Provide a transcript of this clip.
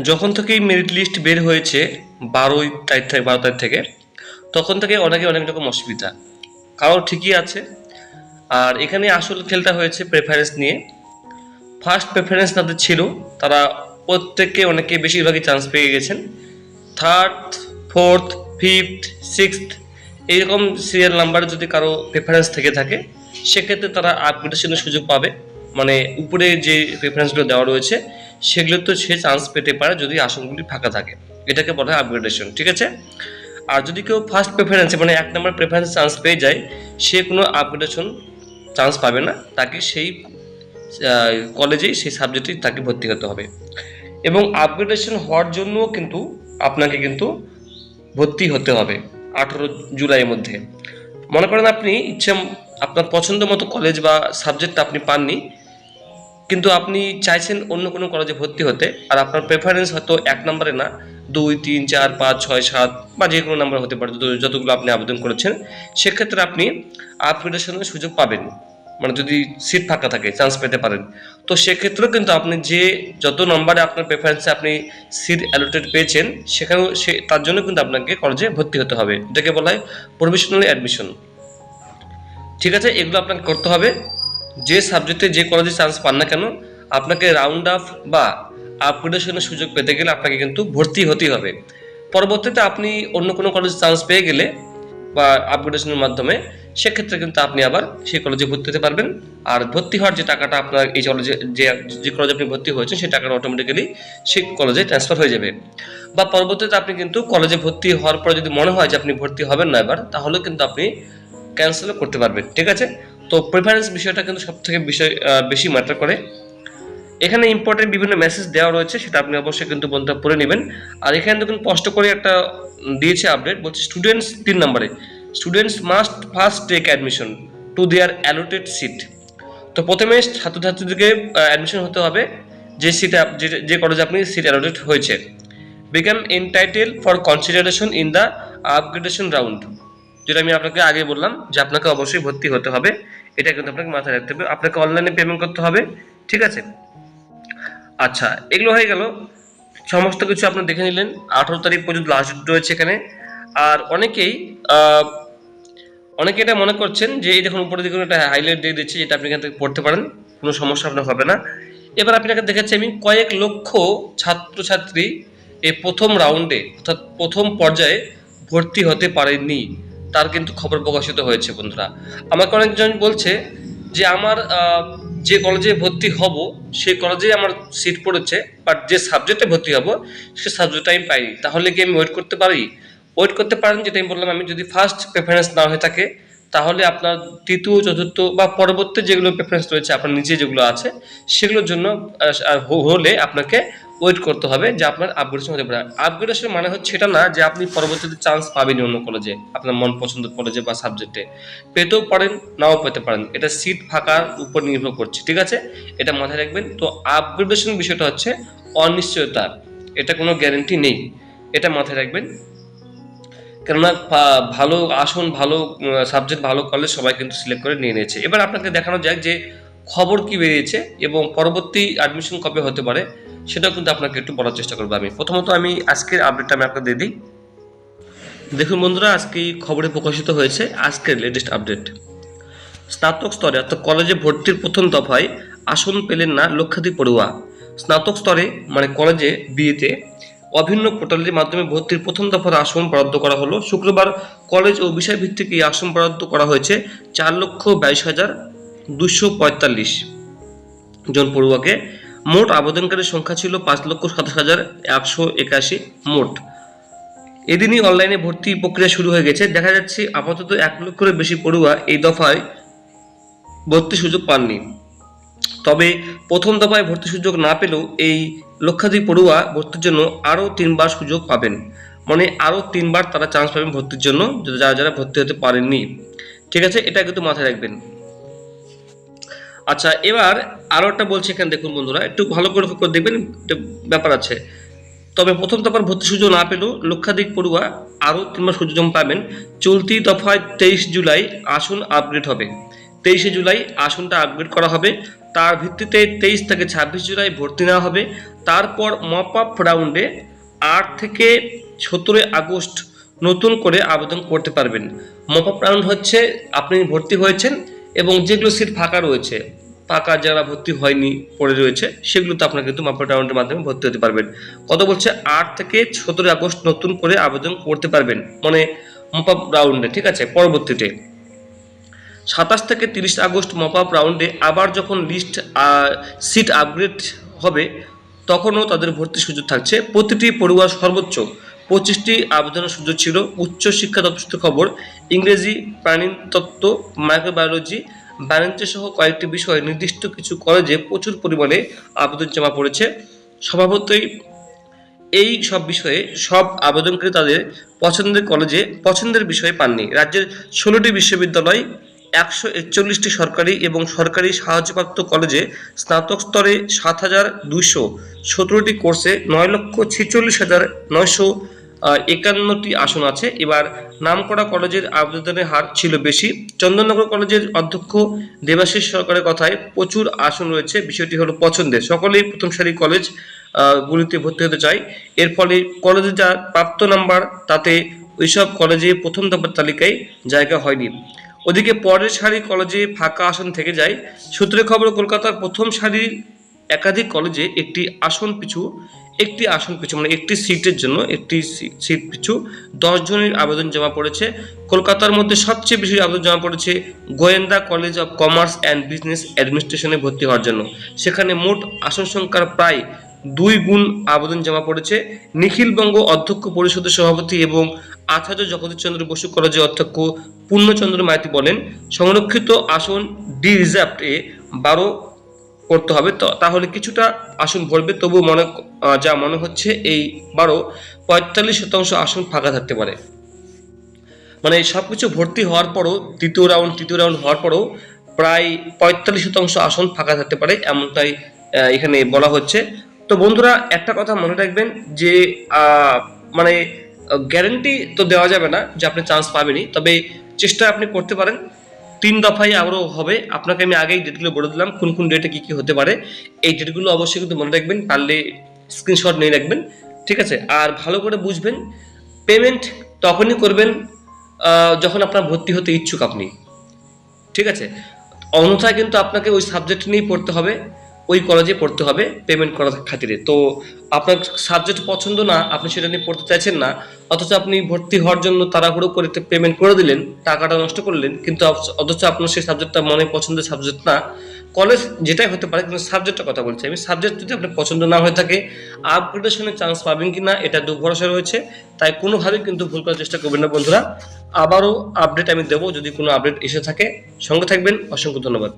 যখন থেকেই merit list বের হয়েছে বারোই, তারিখ থেকে, বারো তারিখ থেকে, তখন থেকে অনেকে অনেক রকম অসুবিধা। কারও ঠিকই আছে। আর এখানে আসল খেলটা হয়েছে প্রেফারেন্স নিয়ে। ফার্স্ট প্রেফারেন্স তাদের ছিল, তারা প্রত্যেককে অনেকে বেশিরভাগই চান্স পেয়ে গেছেন। থার্ড ফোর্থ ফিফথ সিক্সথ এইরকম সিরিয়াল নাম্বারে যদি কারও প্রেফারেন্স থেকে থাকে, সেক্ষেত্রে তারা আপগ্রেডেশনের সুযোগ পাবে। মানে উপরে যে প্রেফারেন্সগুলো দেওয়া রয়েছে সেগুলো তো সে চান্স পেতে পারে যদি আসনগুলি ফাঁকা থাকে। এটাকে বলা হয় আপগ্রেডেশন ঠিক আছে? আর যদি কেউ ফার্স্ট প্রেফারেন্সে মানে এক নম্বর প্রেফারেন্স চান্স পেয়ে যায়, সে কোনো আপগ্রেডেশন চান্স পাবে না। তাকে সেই কলেজেই সেই সাবজেক্টেই তাকে ভর্তি হতে হবে। এবং আপগ্রেডেশন হওয়ার জন্যও কিন্তু আপনাকে কিন্তু ভর্তি হতে হবে আঠেরো জুলাইয়ের মধ্যে। মনে করেন আপনি ইচ্ছে, আপনার পছন্দ মতো কলেজ বা সাবজেক্ট আপনি পাননি কিন্তু আপনি চাইছেন অন্য কোনো কলেজে ভর্তি হতে, আর আপনার প্রেফারেন্স হয়তো এক নম্বরে না। দুই, তিন, চার, পাঁচ, ছয়, সাত বা যে কোনো নাম্বার হতে পারে যতগুলো আপনি আবেদন করেছেন। সেক্ষেত্রে আপনি আপগ্রেডেশনের সুযোগ পাবেন। মানে যদি সিট ফাঁকা থাকে চান্স পেতে পারেন। তো সেক্ষেত্রেও কিন্তু আপনি যে যত নম্বরে আপনার প্রেফারেন্সে আপনি সিট অ্যালোটেড পেয়েছেন, সেখানেও সে তার জন্য কিন্তু আপনাকে কলেজে ভর্তি হতে হবে। এটাকে বলা হয় প্রফেশনাল অ্যাডমিশন ঠিক আছে, এগুলো আপনাকে করতে হবে। যে সাবজেক্টে যে কলেজে চান্স পান না কেন, আপনাকে রাউন্ড আপ বা আপগ্রেডেশনের সুযোগ পেতে গেলে আপনাকে কিন্তু ভর্তি হতেই হবে। পরবর্তীতে আপনি অন্য কোনো কলেজে চান্স পেয়ে গেলে বা আপগ্রেডেশনের মাধ্যমে, সেক্ষেত্রে কিন্তু আপনি আবার সেই কলেজে ভর্তি হতে পারবেন। আর ভর্তি হওয়ার যে টাকাটা আপনার এই কলেজে যে যে কলেজে আপনি ভর্তি হয়েছেন, সেই টাকাটা অটোমেটিক্যালি সেই কলেজে ট্রান্সফার হয়ে যাবে। বা পরবর্তীতে আপনি কিন্তু কলেজে ভর্তি হওয়ার পরে যদি মনে হয় যে আপনি ভর্তি হবেন না এবার, তাহলে কিন্তু আপনি ক্যান্সেলও করতে পারবেন, ঠিক আছে? তো প্রেফারেন্স বিষয়টা কিন্তু সব থেকে বিষয় বেশি ম্যাটার করে। এখানে ইম্পর্টেন্ট বিভিন্ন মেসেজ দেওয়া রয়েছে, সেটা আপনি অবশ্যই কিন্তু বন্ধুরা পড়ে নেবেন। আর এখানে দেখুন, স্পষ্ট করে একটা দিয়েছে আপডেট বলছে স্টুডেন্টস তিন নম্বরে students must first take admission to their allotted seat তো প্রথমে ছাত্রছাত্রীদেরকে অ্যাডমিশন হতে হবে, যে সিটে যে কলেজে আপনি সিট অ্যালোটেড হয়েছে। Become entitle for consideration in the upgradation round যেটা আমি আপনাকে আগে বললাম, যে আপনাকে অবশ্যই ভর্তি হতে হবে। এটা কিন্তু আপনাকে মাথায় রাখতে হবে। আপনাকে অনলাইনে পেমেন্ট করতে হবে, ঠিক আছে? আচ্ছা এগুলো হয়ে গেল। সমস্ত কিছু আপনি দেখে নিলেন। আঠারো তারিখ পর্যন্ত লাস্ট রয়েছে এখানে। আর অনেকেই অনেকে এটা মনে করছেন যে, এই দেখুন উপরে দেখুন একটা হাইলাইট দিয়ে দিচ্ছি, যেটা আপনি এখান থেকে পড়তে পারেন। কোনো সমস্যা আপনার হবে না। এবার আপনাকে দেখাচ্ছি আমি, কয়েক লক্ষ ছাত্রছাত্রী এই প্রথম রাউন্ডে অর্থাৎ প্রথম পর্যায়ে ভর্তি হতে পারেননি। তার কিন্তু খবর প্রকাশিত হয়েছে, বন্ধুরা। আমাকে অনেকজন বলছে যে আমার যে কলেজে ভর্তি হব, সেই কলেজে আমার সিট পড়েছে বাট যে সাবজেক্টে ভর্তি হব, সে সাবজেক্টটা আমি পাইনি। তাহলে কি আমি ওয়েট করতে পারি? ওয়েট করতে পারেন যেটা আমি বললাম, আমি যদি ফার্স্ট প্রেফারেন্স না হয়ে থাকে তাহলে আপনার তৃতীয়, চতুর্থ বা পরবর্তী যেগুলো প্রেফারেন্স রয়েছে, আপনার নিচে যেগুলো আছে, সেগুলোর জন্য হলে আপনাকে ওয়েট করতে হবে যে আপনার আপগ্রেডেশন হতে পারে। আপগ্রেডেশন মানে হচ্ছে এটা না যে আপনি পরবর্তীতে চান্স পাবেন অন্য কলেজে আপনার মন পছন্দ কলেজে বা সাবজেক্টে পেতেও পারেন, নাও পেতে পারেন। এটা সিট ফাঁকার উপর নির্ভর করছে, ঠিক আছে? এটা মাথায় রাখবেন। তো আপগ্রেডেশন বিষয়টা হচ্ছে অনিশ্চয়তা। এটা কোনো গ্যারেন্টি নেই। এটা মাথায় রাখবেন। কেননা ভালো আসন, ভালো সাবজেক্ট ভালো কলেজ সবাই কিন্তু সিলেক্ট করে নিয়ে নিয়েছে। এবার আপনাকে দেখানো যাক যে খবর কি বেরিয়েছে এবং পরবর্তী অ্যাডমিশন কবে হতে পারে, সেটাও কিন্তু আপনাকে একটু বলার চেষ্টা করব আমি। প্রথমত আমি আজকের আপডেটটা আমি আপনাকে দিয়ে দিই। দেখুন বন্ধুরা, আজকে এই খবরে প্রকাশিত হয়েছে আজকের লেটেস্ট আপডেট স্নাতক স্তরে, অর্থাৎ কলেজে ভর্তির প্রথম দফায় আসন পেলেন না লক্ষাধিক পড়ুয়া। স্নাতক স্তরে মানে কলেজে বিয়েতে অভিন্ন পোর্টালের মাধ্যমে ভর্তির প্রথম দফার আসন বরাদ্দ করা হলো। শুক্রবার কলেজ ও বিষয়ভিত্তিক এই আসন বরাদ্দ করা হয়েছে চার লক্ষ বাইশ হাজার দুশো পঁয়তাল্লিশ জন পড়ুয়াকে। মোট আবেদনকারীর সংখ্যা ছিল পাঁচ লক্ষ সাতাশ হাজার একশো একাশি মোট। এদিনই অনলাইনে ভর্তি প্রক্রিয়া শুরু হয়ে গেছে। দেখা যাচ্ছে আপাতত এক লক্ষের বেশি পড়ুয়া এই দফায় ভর্তি সুযোগ পাননি। তবে প্রথম দফায় ভর্তি সুযোগ না পেলেও এই লক্ষাধিক পড়ুয়া ভর্তির জন্য আরও তিনবার সুযোগ পাবেন। মানে আরও তিনবার তারা চান্স পাবেন ভর্তির জন্য, যারা যারা ভর্তি হতে পারেননি। ঠিক আছে? এটা কিন্তু মাথায় রাখবেন। আচ্ছা এবার আরও একটা বলছি এখানে, দেখুন বন্ধুরা, একটু ভালো করে করে দেখবেন ব্যাপার আছে। তবে প্রথম দফার ভর্তি সুযোগ না পেলেও লক্ষাধিক পড়ুয়া আরও তিনবার সুযোগ পাবেন। চলতি দফায় তেইশ জুলাই আসন আপগ্রেড হবে। তেইশে জুলাই আসনটা আপগ্রেড করা হবে। তার ভিত্তিতে তেইশ থেকে ছাব্বিশ জুলাই ভর্তি নেওয়া হবে। তারপর মপ আপ রাউন্ডে আট থেকে সতেরোই আগস্ট নতুন করে আবেদন করতে পারবেন। মপ আপ রাউন্ড হচ্ছে, আপনি ভর্তি হয়েছেন এবং যেগুলো সিট ফাঁকা রয়েছে, ফাঁকা যারা ভর্তি হয়নি, পড়ে রয়েছে সেগুলোতে আপনার কিন্তু মপ আপ রাউন্ডের মাধ্যমে ভর্তি হতে পারবেন। কত বলছে? আট থেকে সতেরোই আগস্ট নতুন করে আবেদন করতে পারবেন। মানে মপ আপ রাউন্ডে ঠিক আছে? পরবর্তীতে। সাতাশ থেকে তিরিশ আগস্ট মপ আপ রাউন্ডে আবার যখন লিস্ট সিট আপগ্রেড হবে, তখনও তাদের ভর্তি সুযোগ থাকছে। প্রতিটি পড়ুয়ার সর্বোচ্চ পঁচিশটি আবেদনের সুযোগ ছিল। উচ্চ শিক্ষা দপ্তর খবর, ইংরেজি প্রাণীতত্ত্ব মাইক্রোবায়োলজি, বাণিজ্য সহ কয়েকটি বিষয়ে নির্দিষ্ট কিছু কলেজে প্রচুর পরিমাণে আবেদন জমা পড়েছে। স্বভাবতই এই সব বিষয়ে, সব আবেদনকারী তাদের পছন্দের কলেজে পছন্দের বিষয়ে পাননি। রাজ্যের ষোলোটি বিশ্ববিদ্যালয় একশো একচল্লিশটি সরকারি এবং সরকারি সাহায্যপ্রাপ্ত কলেজে স্নাতক স্তরে সাত হাজার দুইশো সতেরোটি কোর্সে নয় লক্ষ ছেচল্লিশ হাজার নয়শো একান্নটি আসন আছে। এবার নামকরা কলেজের আবেদনের হার ছিল বেশি। চন্দননগর কলেজের অধ্যক্ষ দেবাশিস সরকারের কথায় প্রচুর আসন রয়েছে। বিষয়টি হলো পছন্দের। সকলেই প্রথম সারি কলেজ গুলিতে ভর্তি হতে চায়। এর ফলে কলেজে যা প্রাপ্ত নাম্বার, তাতে ওইসব কলেজে প্রথম দফার তালিকায় জায়গা হয়নি। ওদিকে পরের সারি কলেজে ফাঁকা আসন থেকে যায়। সূত্রে খবর, কলকাতার প্রথম সারির একাধিক কলেজে একটি আসন পিছু, একটি আসন পিছু মানে একটি সিটের জন্য একটি সিট পিছু জনের আবেদন জমা পড়েছে। কলকাতার মধ্যে সবচেয়ে বেশি আবেদন জমা পড়েছে Goenka college of commerce and business অ্যাডমিনিস্ট্রেশনে ভর্তি হওয়ার জন্য। সেখানে মোট আসন সংখ্যার প্রায় দুই গুণ আবেদন জমা পড়েছে। নিখিলবঙ্গ অধ্যক্ষ পরিষদের সভাপতি এবং আচার্য জগদীশচন্দ্র বসু কলেজের অধ্যক্ষ পূর্ণচন্দ্র মাইতি বলেন, সংরক্ষিত আসন ডি রিজার্ভ এ বারো করতে হবে। তাহলে কিছুটা আসন ভরবে, তবু মনে যা মনে হচ্ছে এই বারো পঁয়তাল্লিশ শতাংশ আসন ফাঁকা থাকতে পারে। মানে সব কিছু ভর্তি হওয়ার পরও তৃতীয় রাউন্ড তৃতীয় রাউন্ড হওয়ার পরও প্রায় পঁয়তাল্লিশ শতাংশ আসন ফাঁকা থাকতে পারে এমনটাই এখানে বলা হচ্ছে। তো বন্ধুরা, একটা কথা মনে রাখবেন যে মানে গ্যারেন্টি তো দেওয়া যাবে না যে আপনি চান্স পাবেনই। তবে চেষ্টা আপনি করতে পারেন। তিন দফায় আরও হবে। আপনাকে আমি আগেই ডেটগুলো বলে দিলাম, কোন কোন ডেটে কী কী হতে পারে। এই ডেটগুলো অবশ্যই কিন্তু মনে রাখবেন, পারলে স্ক্রিনশট নিয়ে রাখবেন, ঠিক আছে? আর ভালো করে বুঝবেন পেমেন্ট তখনই করবেন যখন আপনার ভর্তি হতে ইচ্ছুক আপনি। ঠিক আছে? অন্যথায় কিন্তু আপনাকে ওই সাবজেক্ট নিয়েই পড়তে হবে। ওই কলেজে পড়তে হবে পেমেন্ট করার খাতিরে। তো আপনার সাবজেক্ট পছন্দ না, আপনি সেটা নিয়ে পড়তে চাইছেন না, অথচ আপনি ভর্তি হওয়ার জন্য তাড়াহুড়ো করে পেমেন্ট করে দিলেন, টাকাটা নষ্ট করলেন, কিন্তু অথচ- আপনার সেই সাবজেক্টটা মনে পছন্দের সাবজেক্ট না। কলেজ যেটাই হতে পারে, কিন্তু সাবজেক্টের কথা বলছি আমি। সাবজেক্ট যদি আপনার পছন্দ না হয়ে থাকে আপগ্রেডেশনের চান্স পাবেন কি না, এটা দুর্ভরসা রয়েছে। তাই কোনোভাবেই কিন্তু ভুল করার চেষ্টা করবেন না, বন্ধুরা। আবারও আপডেট আমি দেবো, যদি কোনো আপডেট এসে থাকে। সঙ্গে থাকবেন, অসংখ্য ধন্যবাদ।